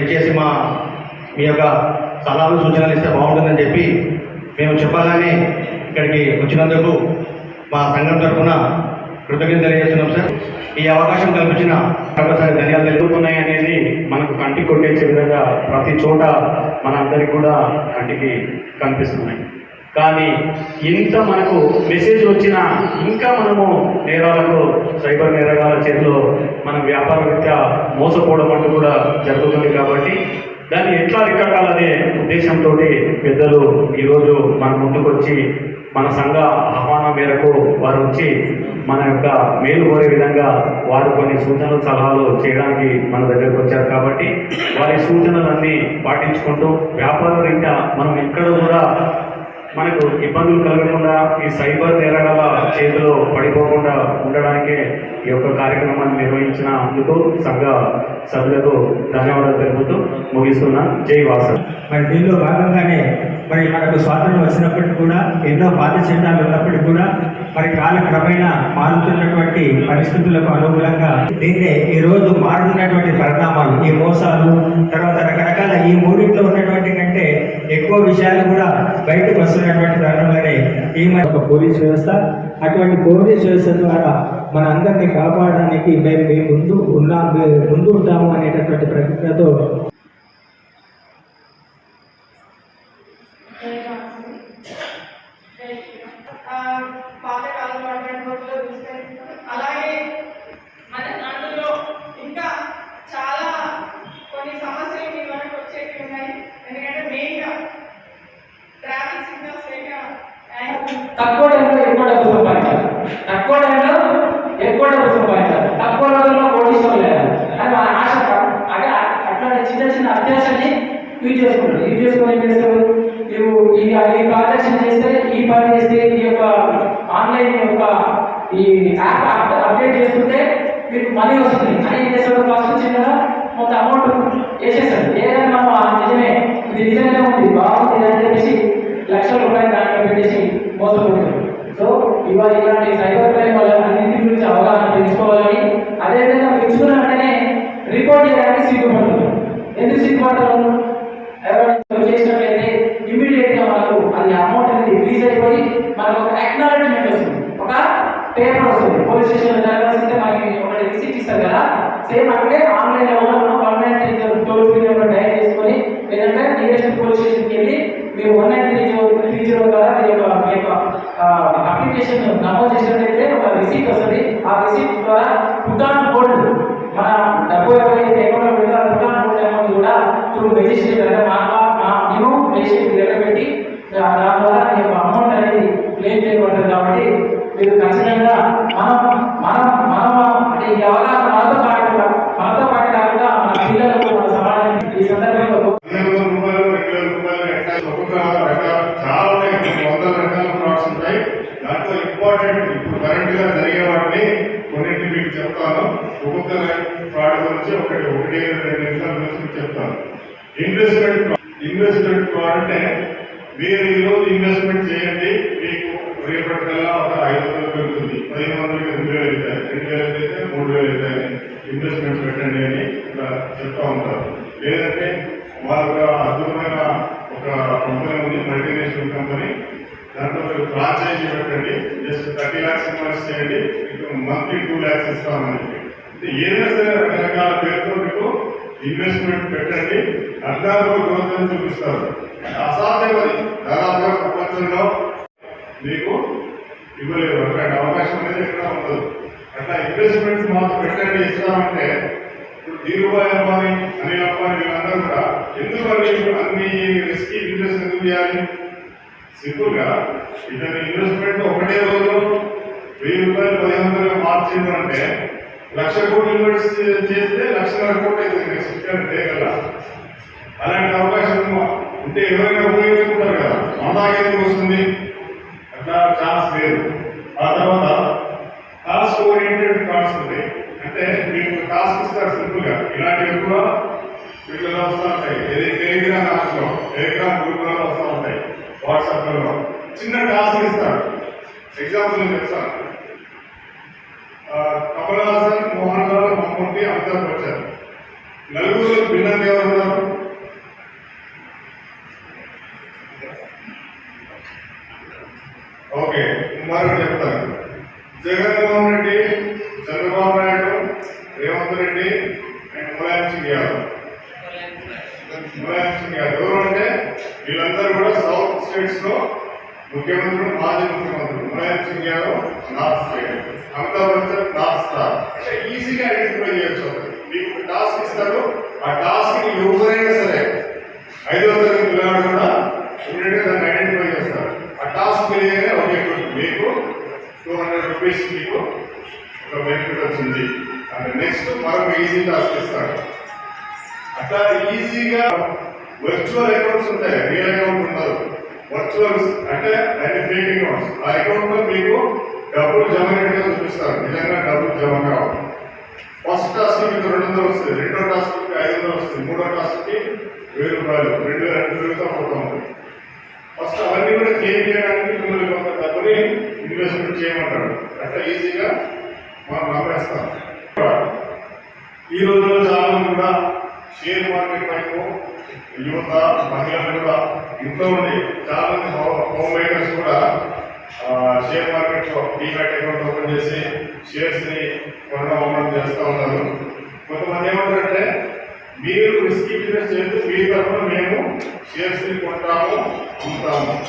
దయచేసి మా మీ యొక్క సలహాలు సూచనలు ఇస్తే బాగుంటుందని చెప్పి మేము చెప్పగానే ఇక్కడికి వచ్చినందుకు మా సంఘం తరఫున కృతజ్ఞత తెలియజేస్తున్నాం సార్. ఈ అవకాశం కల్పించిన ఒకసారి ధన్యవాదాలు తెలుగుతున్నాయి అనేది మనకు కంటికి కొట్టేసే విధంగా ప్రతి చోట మన అందరికి కూడా కంటికి కనిపిస్తున్నాయి. కానీ ఇంత మనకు మెసేజ్ వచ్చినా ఇంకా మనము నేరాలకు సైబర్ నేరగాల చేతిలో మనం రీత్యా మోసపోవడం అంటూ కూడా జరుగుతుంది కాబట్టి దాన్ని ఎట్లా అరికట్టాలనే ఉద్దేశంతో పెద్దలు ఈరోజు మన ముందుకొచ్చి మన సంఘ ఆహ్వానం మేరకు వారు వచ్చి మన యొక్క మేలు కోరే విధంగా వారు కొన్ని సూచనలు సలహాలు చేయడానికి మన దగ్గరకు వచ్చారు కాబట్టి వారి సూచనలన్నీ పాటించుకుంటూ వ్యాపార రీత్యా మనం ఎక్కడ కూడా మనకు ఇబ్బందులు కలగకుండా ఈ సైబర్ నేరగాల చేతిలో పడిపోకుండా ఉండడానికే ఈ యొక్క కార్యక్రమాన్ని నిర్వహించిన అందుకు సంఘ సభ్యులకు ధన్యవాదాలు తెలుపుతూ ముగిస్తున్నా. జై వాసన్ మరి దీనిలో భాగంగానే మరి మనకు స్వాతంత్రం వచ్చినప్పటికీ కూడా ఎన్నో పాత చట్టాలు ఉన్నప్పటికీ కూడా మరి కాలక్రమేణా మారుతున్నటువంటి పరిస్థితులకు అనుగుణంగా దీన్నే ఈ రోజు మారుతున్నటువంటి పరిణామాలు ఈ మోసాలు తర్వాత రకరకాల ఈ మూడింట్లో ఉన్నటువంటి కంటే ఎక్కువ విషయాలు కూడా బయటకు వస్తున్నటువంటి తరుణంలోనే ఈ మన ఒక పోలీస్ వ్యవస్థ అటువంటి పోలీస్ వ్యవస్థ ద్వారా మన అందరినీ కాపాడడానికి మేము మేము ముందు ఉన్నా ముందు ఉంటాము అనేటటువంటి ప్రతిజ్ఞతో ఆ, పాతకాలం తక్కువ టైంలో ఎక్కువ డబ్బు సంపాదించాలి. తక్కువ టైంలో ఎక్కువ డబ్బు సంపాదించాలి. తక్కువ రోజుల్లో కోటీశ్వరం లేదు అని మన ఆశ అంటే అట్లాంటి చిన్న చిన్న అభ్యాసాన్ని యూజ్ చేసుకుంటారు. యూజ్ చేసుకుని ఏం చేస్తారు? నువ్వు ఈ ఈ ట్రాన్సాక్షన్ చేస్తే ఈ పని చేస్తే ఈ యొక్క ఆన్లైన్ యొక్క ఈ యాప్ అప్డేట్ చేస్తుంటే మీకు మనీ వస్తుంది. అని ఏం చేస్తాడు ఫస్ట్ చిన్నగా కొంత అమౌంట్ వేసేస్తారు. ఏదైనా మనం నిజమే. ఇది నిజంగానే ఉంది. బాగుంది అని చెప్పేసి లక్షల రూపాయలు దాంట్లో పెట్టేసి మోసపోతుంది సో ఇవాళ ఇలాంటి సైబర్ క్రైమ్ వల్ల అన్నింటి గురించి అవగాహన పెంచుకోవాలని అదేవిధంగా పెంచుకున్న వెంటనే రిపోర్ట్ చేయడానికి సిగ్గుపడుతుంది. ఎందుకు సిగ్గుపడతారు? ఎవరైనా చేసినట్లయితే ఇమీడియట్గా మనకు అది అమౌంట్ అనేది రిలీజ్ అయిపోయి మనకు ఒక అక్నాలజ్మెంట్ వస్తుంది. ఒక పేపర్ వస్తుంది. పోలీస్ స్టేషన్ జరగాల్సిందే మనకి ఒక రిసీట్ ఇస్తారు కదా. సేమ్ అక్కడే ఆన్లైన్లో మనం one nine toll free number dial చేసుకొని లేదంటే నియరెస్ట్ పోలీస్ స్టేషన్కి వెళ్ళి మీరు one nine three zero three zero ద్వారా మీరు అప్లికేషన్ నమోదు చేసినట్లయితే ఒక రిసీప్ట్ వస్తుంది. ఆ రిసీప్ట్ ద్వారా పుటాన్ గోల్డ్ మన డబ్బు ఎవరైతే అకౌంట్లో పెడతారో ఆ గోల్డ్ అమౌంట్ కూడా త్రూ రిజిస్టర్ అంటే ఒక్కొక్క ప్రోడక్ట్ గురించి ఒకటి ఒకటి రెండు నిమిషాల గురించి చెప్తాను ఇన్వెస్ట్మెంట్ ఇన్వెస్ట్మెంట్ ఫ్రాడ్ అంటే మీరు ఈరోజు ఇన్వెస్ట్మెంట్ చేయండి మీకు రేపటికల్లా ఒక ఐదు వందలు పెరుగుతుంది పదిహేను వందలకి రెండు వేలు అవుతాయి రెండు వేలు అయితే మూడు వేలు అవుతాయి ఇన్వెస్ట్మెంట్ పెట్టండి అని ఇలా చెప్తా ఉంటారు. లేదంటే వాళ్ళ అద్భుతమైన ఒక కంపెనీ ఉంది మల్టీనేషనల్ కంపెనీ దాంట్లో మీరు ఫ్రాంచైజీ పెట్టండి జస్ట్ థర్టీ ల్యాక్స్ ఇన్వెస్ట్ చేయండి మీకు మంత్లీ టూ ల్యాక్స్ ఇస్తామని చెప్పి. ఏదైనా సరే రకరకాల పేరుతో మీకు ఇన్వెస్ట్మెంట్ పెట్టండి. అర్ధాలు గ్రోత్ అని చూపిస్తారు. అసాధ్యం అది దాదాపుగా ప్రపంచంలో మీకు ఇవ్వలేదు అట్లాంటి అవకాశం అనేది ఎక్కడ ఉండదు. అట్లా ఇన్వెస్ట్మెంట్స్ మాత్రం పెట్టండి ఇస్తామంటే ఇప్పుడు ధీరుభాయ్ అంబానీ అనిల్ అంబానీ వీళ్ళందరూ కూడా ఎందుకు మరి అన్ని రిస్క్ ఇన్వెస్ట్ ఎందుకు చేయాలి? సింపుల్గా ఇతని ఇన్వెస్ట్మెంట్ ఒకటే రోజు వెయ్యి రూపాయలు పదిహేను వందలుగా మార్చిందంటే లక్ష కోట్లు ఇన్వెస్ట్ చేస్తే లక్షన్నర కోట్లు అవుతుంది నెక్స్ట్ అలాంటి అవకాశం ఉంటే ఎవరైనా ఉపయోగించుకుంటారు కదా. మనదాకెందుకు వస్తుంది? అట్లా ఛాన్స్ లేదు. ఆ తర్వాత కాస్ట్ ఓరియంటెడ్ ఫండ్స్ ఉంటాయి. అంటే మీకు టాస్క్ ఇస్తారు సింపుల్గా. ఇలాంటివి ఎక్కువ వీటిలో వస్తూ ఉంటాయి. ఏది టెలిగ్రామ్ యాప్స్లో టెలిగ్రామ్ గ్రూప్లో వస్తూ ఉంటాయి. వాట్సాప్లో. చిన్న టాస్క్ ఇస్తారు. ఎగ్జాంపుల్ నేను చెప్తాను. కమల్ హాసన్ మోహన్ లాల్ నలుగురు భిన్నంగా ఎవరు ఉన్నారు? ఓకే మరొకటి చెప్తాను. జగన్మోహన్ రెడ్డి చంద్రబాబు నాయుడు రేవంత్ రెడ్డి అండ్ ములాయం సింగ్ యాదవ్. ములాయం సింగ్ యాదవ్. ఎవరు అంటే వీళ్ళందరూ కూడా సౌత్ స్టేట్స్లో ముఖ్యమంత్రులు మాజీ ముఖ్యమంత్రులు Mulayam Singh Yadav north state Amitabh Bachchan north star అంటే ఈజీగా ఐడెంటిఫై చేయొచ్చు. మీకు టాస్క్ ఇస్తారు. ఆ టాస్క్ని ఎవరైనా సరే ఐదో తరగతి పిల్లవాడు కూడా ఇమీడియట్ దాన్ని ఐడెంటిఫై చేస్తారు. ఆ టాస్క్ తెలియగానే ఓకే గుడ్. మీకు టూ హండ్రెడ్ రూపీస్ మీకు ఒక బెనిఫిట్ వచ్చింది. అంటే నెక్స్ట్ మరొక ఈజీ టాస్క్ ఇస్తారు. అట్లా ఈజీగా వర్చువల్ అకౌంట్స్ ఉంటాయి. రియల్ అకౌంట్ ఉండదు వర్చువల్స్ అంటే అది ఫేక్ అకౌంట్స్ ఆ అకౌంట్లో మీకు డబ్బులు జమ అయినట్టుగా చూపిస్తారు. నిజంగా డబ్బులు జమ కావాలి ఫస్ట్ టాస్క్ మీకు రెండు వందలు వస్తుంది. రెండో టాస్క్కి ఐదు వందలు వస్తుంది. మూడో టాస్క్కి వెయ్యి రూపాయలు. రెండు వేల రెండు వేలతో పోతుంది ఫస్ట్ అవన్నీ కూడా క్లియర్ చేయడానికి మిమ్మల్ని కొంత డబ్బుని ఇన్వెస్ట్మెంట్ చేయమంటాడు అట్లా ఈజీగా మనం నమ్మేస్తాం. ఈ రోజుల్లో చాలా మంది కూడా షేర్ మార్కెట్ వైపు యువత మహిళలు కూడా ఇంట్లో ఉండి చాలా మంది హోమ్ మేకర్స్ కూడా షేర్ మార్కెట్లో డీమ్యాట్ అకౌంట్ ఓపెన్ చేసి షేర్స్ని కొనడం అమ్మడం చేస్తూ ఉన్నారు. కొంతమంది ఏమంటారంటే మీరు రిస్క్ ఇన్వెస్ట్ చేస్తే మీ తరఫున మేము షేర్స్ని కొంటాము అమ్ముతాము.